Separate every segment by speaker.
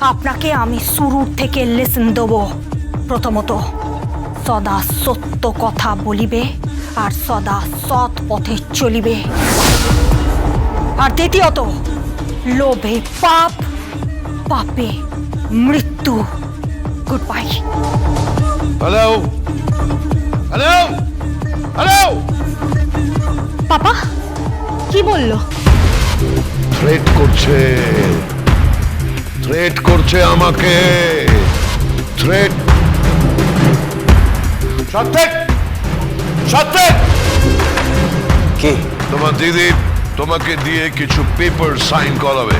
Speaker 1: আপনাকে আমি শুরুর থেকে লেসন দেবো। প্রথমত সদা সত্য কথা বলিবে আর সদা সৎ পথে চলিবে। আর দ্বিতীয়ত লোভে পাপ পাপে মৃত্যু। Good bye
Speaker 2: hello hello hello
Speaker 1: papa কি বলল?
Speaker 2: থ্রেট করছে। থ্রেট করছে আমাকে। থ্রেট সত্যেক সত্যেক
Speaker 3: কি?
Speaker 2: তোমার দিদি তোমাকে দিয়ে কিছু পেপার সাইন করাবে।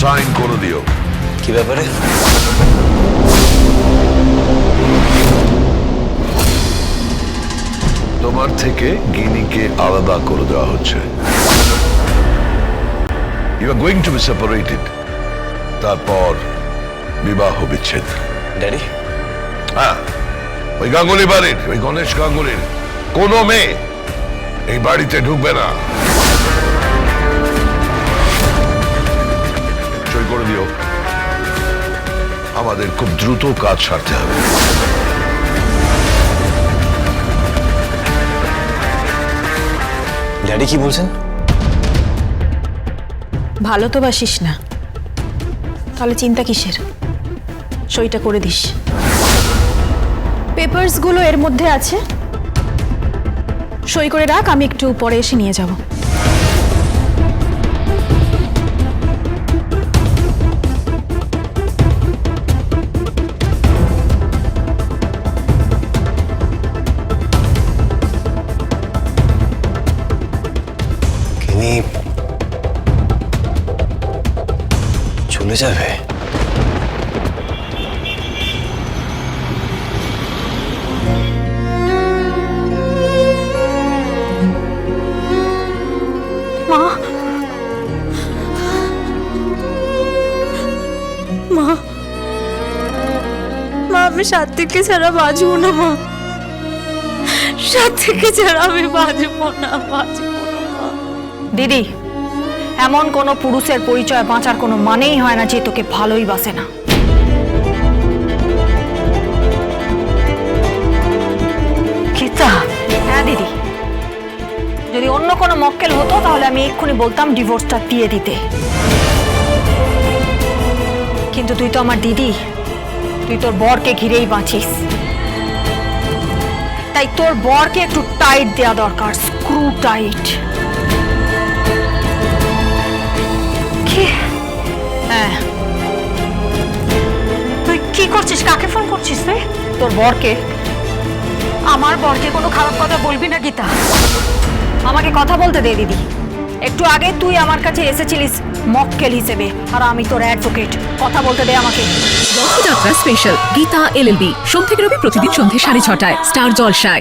Speaker 2: সাইন করে দিও।
Speaker 3: কি ব্যাপারে?
Speaker 2: তোমার থেকে গিনিকে আলাদা করে দেওয়া হচ্ছে। You are going to be separated তারপর বিবাহ বিচ্ছেদ।
Speaker 3: ড্যাডি
Speaker 2: হ্যাঁ ওই গাঙ্গুলি বাড়ির ওই গণেশ গাঙ্গুলির। কোনো মেয়ে এই বাড়িতে ঢুকবে না। সই করে দিও। আমাদের খুব দ্রুত কাজ সারতে হবে।
Speaker 3: ড্যাডি কি বলছেন?
Speaker 4: ভালো তো বাসিস না। তাহলে চিন্তা কিসের? সইটা করে দিস। পেপারসগুলো এর মধ্যে আছে। সই করে রাখ, আমি একটু পরে এসে নিয়ে যাব।
Speaker 3: কিনি চলে যাবে
Speaker 1: মা মা মা আমি সাত্বিককে ছাড়া বাঁচবো না মা সাত্বিককে ছাড়া আমি বাঁচবো না বাঁচবো না মা। দিদি এমন কোনো পুরুষের পরিচয় বাঁচার কোনো মানেই হয় না যে তোকে ভালোই বাসে না। হ্যাঁ দিদি। যদি অন্য কোনো মক্কেল হতো, তাহলে আমি এক্ষুনি বলতাম ডিভোর্সটা দিয়ে দিতে। কিন্তু তুই তো আমার দিদি। তুই তোর বরকে ঘিরেই বাঁচিস। তাই তোর বরকে একটু টাইট দেওয়া দরকার স্ক্রু টাইট করছিস তুই? তোর বরকে? আমার বরকে কোনো খারাপ কথা বলবি না, গীতা। আমাকে কথা বলতে দে, দিদি। একটু আগে তুই আমার কাছে এসেছিলিস মক্কেল হিসেবে, আর আমি তোর অ্যাডভোকেট কথা বলতে দে আমাকে।
Speaker 5: রথযাত্রা স্পেশাল গীতা এলএলবি সোম থেকে রবি প্রতিদিন সন্ধ্যে সাড়ে ছটায়, স্টার জলসায়।